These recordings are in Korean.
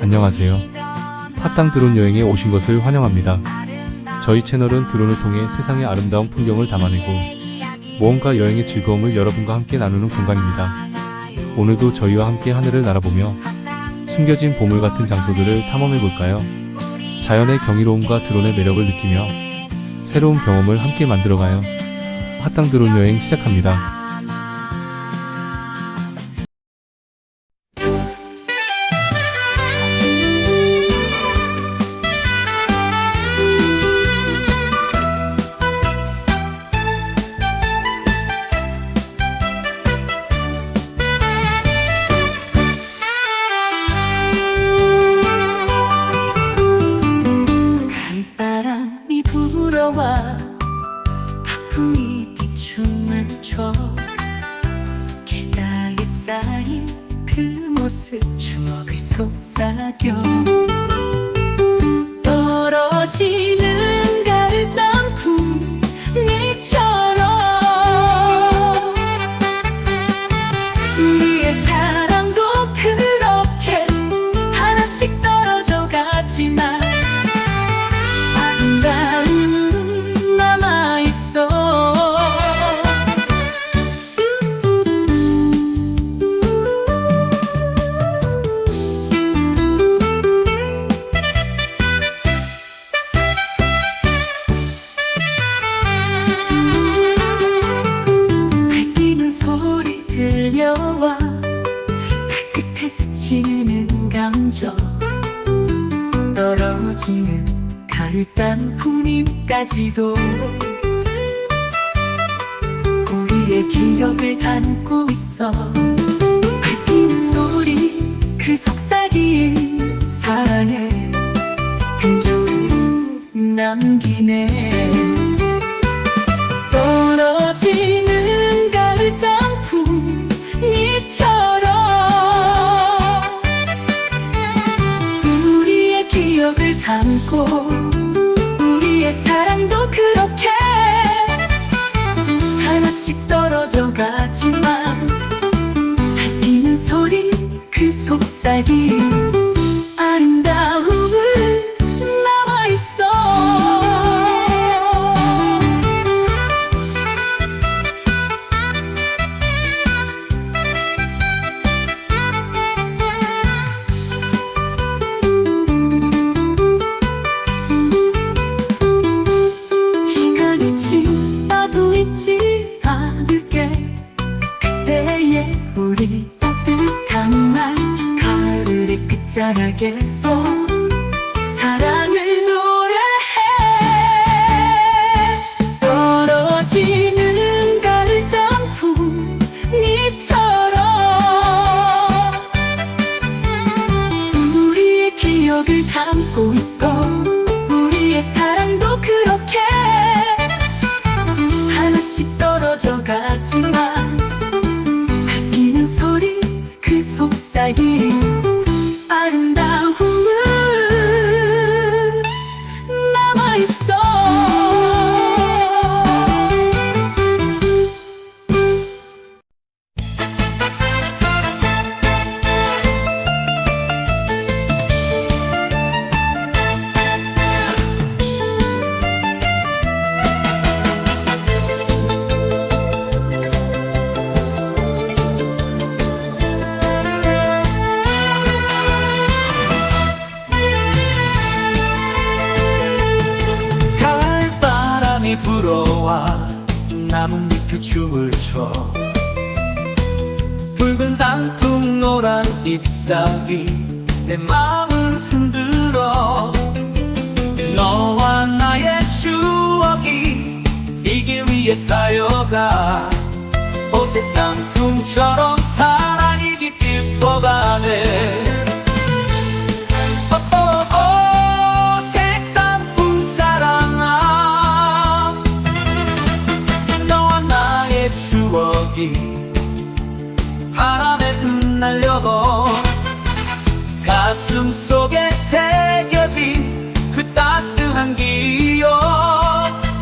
안녕하세요. 핫땅 드론 여행에 오신 것을 환영합니다. 저희 채널은 드론을 통해 세상의 아름다운 풍경을 담아내고 모험가 여행의 즐거움을 여러분과 함께 나누는 공간입니다. 오늘도 저희와 함께 하늘을 날아보며 숨겨진 보물 같은 장소들을 탐험해 볼까요? 자연의 경이로움과 드론의 매력을 느끼며 새로운 경험을 함께 만들어가요. 핫땅 드론 여행 시작합니다. 모습 추억을 속삭여 끝에 스치는 감정 떨어지는 가을땅 풍림까지도 우리의 기억을 담고 있어. 밟히는 소리 그 속삭임 사랑의 흔적을 남기네. 떨어지 끝자락에서 사랑을 노래해. 떨어지는 땅풍 잎처럼 우리의 기억을 담고 있어 잎사귀 내 마음을 흔들어. 너와 나의 추억이 이길 위에 쌓여가. 오색 단풍처럼 사랑이 깊이 퍼가네 가슴 속에 새겨진 그 따스한 기억.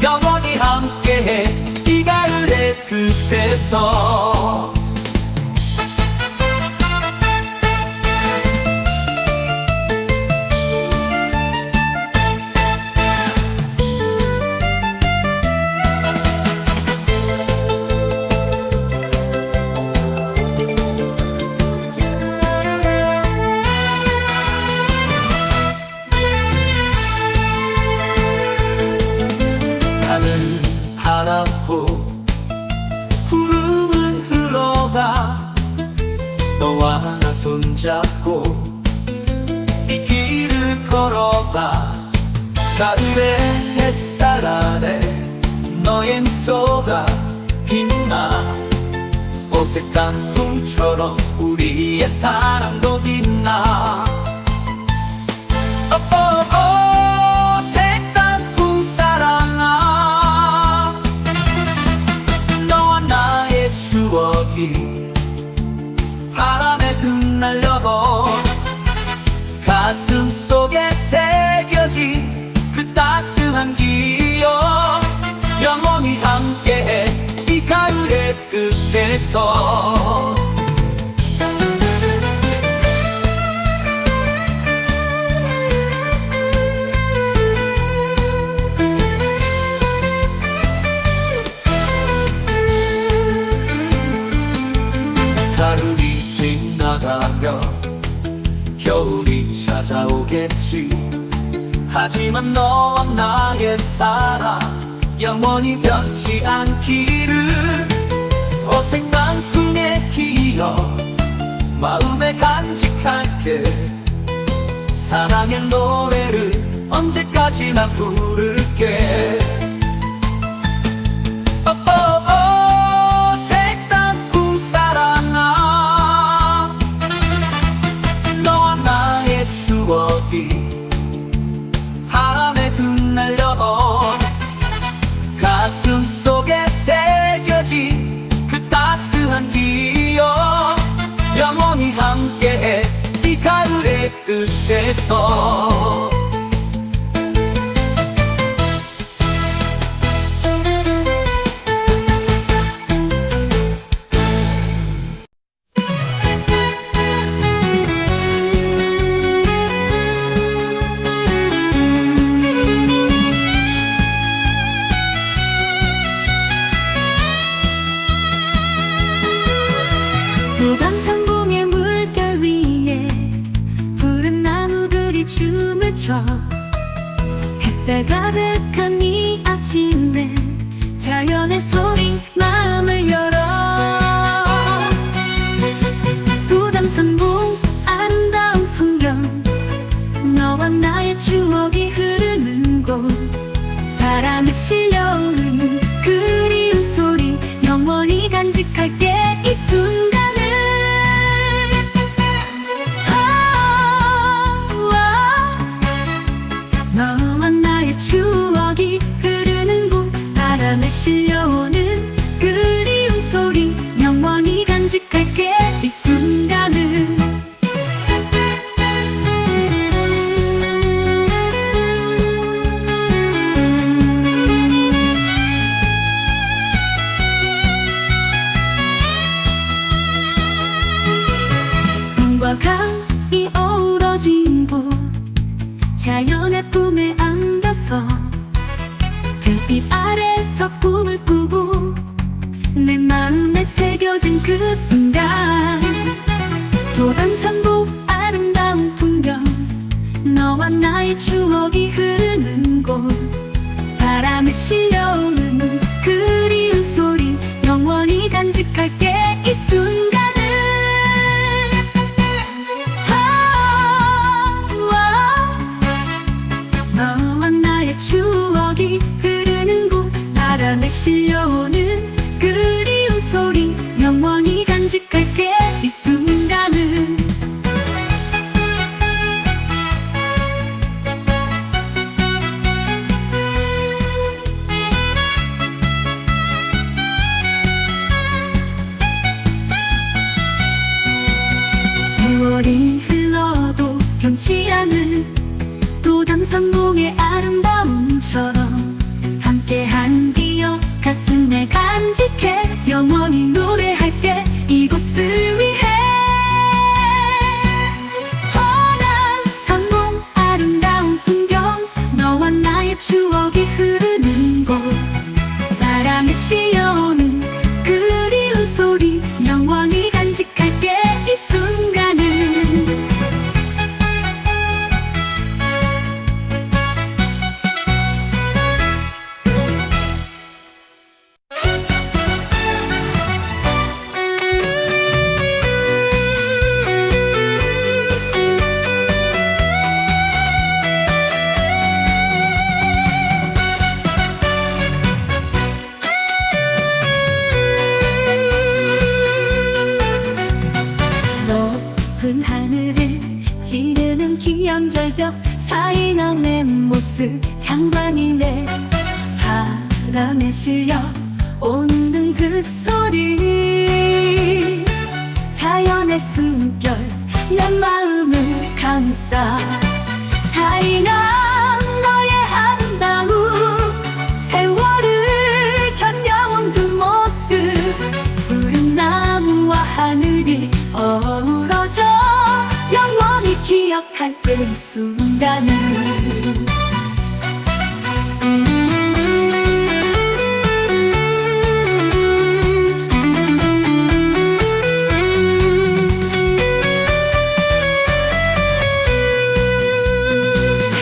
영원히 함께해 이 가을의 끝에서 가을의 햇살 아래 너의 쏘가 빛나. 어색한 꿈처럼 우리의 사랑도 빛나 따스한 기억 영원히 함께해. 이 가을의 끝에서. 가을이 지나가며 겨울이 찾아오겠지 하지만 너와 나의 사랑 영원히 변치 않기를 어색한 꿈의 기억 마음에 간직할게. 사랑의 노래를 언제까지나 부를게 끝에서 부담산 춤을 춰. 햇살 가득한 이 아침에 자연의 소리 마음을 열어. 부담산봉 아름다운 풍경 너와 나의 추억이 흐르는 곳. 바람에 실려오는 추억이 흐르는 곳. 바람에 실려오는 그리운 소리. 영원히 간직할게 이 순간을. 아, 너와 나의 추억이 흐르는 곳. 바람에 실려오는 그리운 소리 희연 절벽 사이 남의 모습 장관이네. 바람에 실려 오는 그 소리. 자연의 숨결 내 마음을 감싸. 사이남 그 순간을.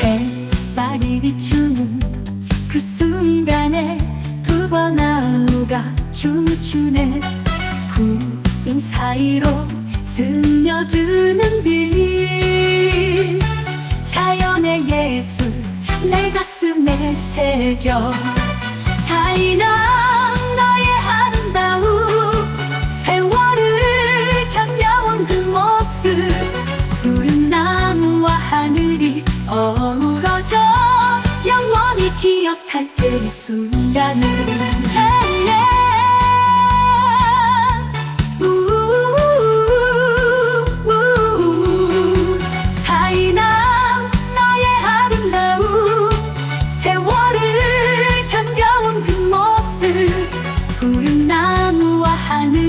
햇살이 비추는 그 순간에 두버 나무가 춤을 추네. 구름 사이로 스며드는 새겨. 사이남 너의 아름다움 세월을 견뎌온 그 모습. 푸른 나무와 하늘이 어우러져 영원히 기억할 그 순간을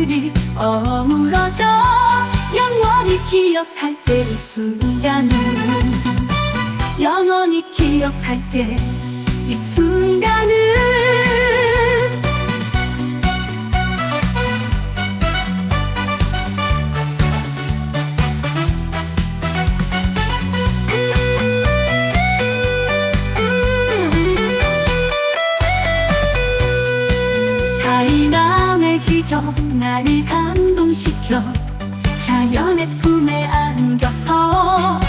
하늘이 어우러져 영원히 기억할 때 이 순간을 영원히 기억할 때 이 순간을 나를 감동시켜 자연의 품에 안겨서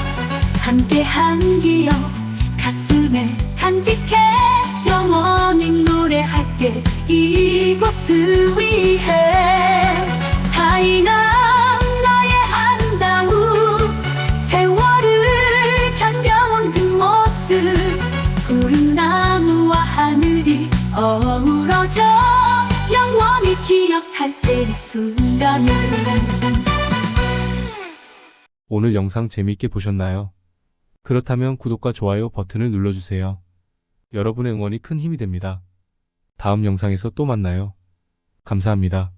함께한 기억 가슴에 간직해 영원히 노래할게 이곳을 위해 사이남 순간을 오늘 영상 재미있게 보셨나요? 그렇다면 구독과 좋아요 버튼을 눌러주세요. 여러분의 응원이 큰 힘이 됩니다. 다음 영상에서 또 만나요. 감사합니다.